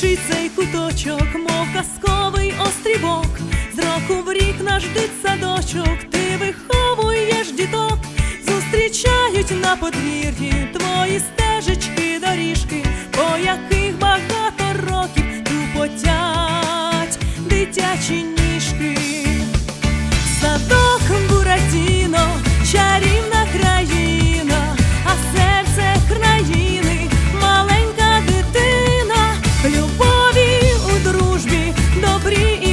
Хороший цей куточок, мов казковий острівок, з року в рік наш дитсадочок, ти виховуєш діток, зустрічають на подвір'ї твої стежечки, доріжки, по яких багато років тупотять дитячі ніжки. Садок livre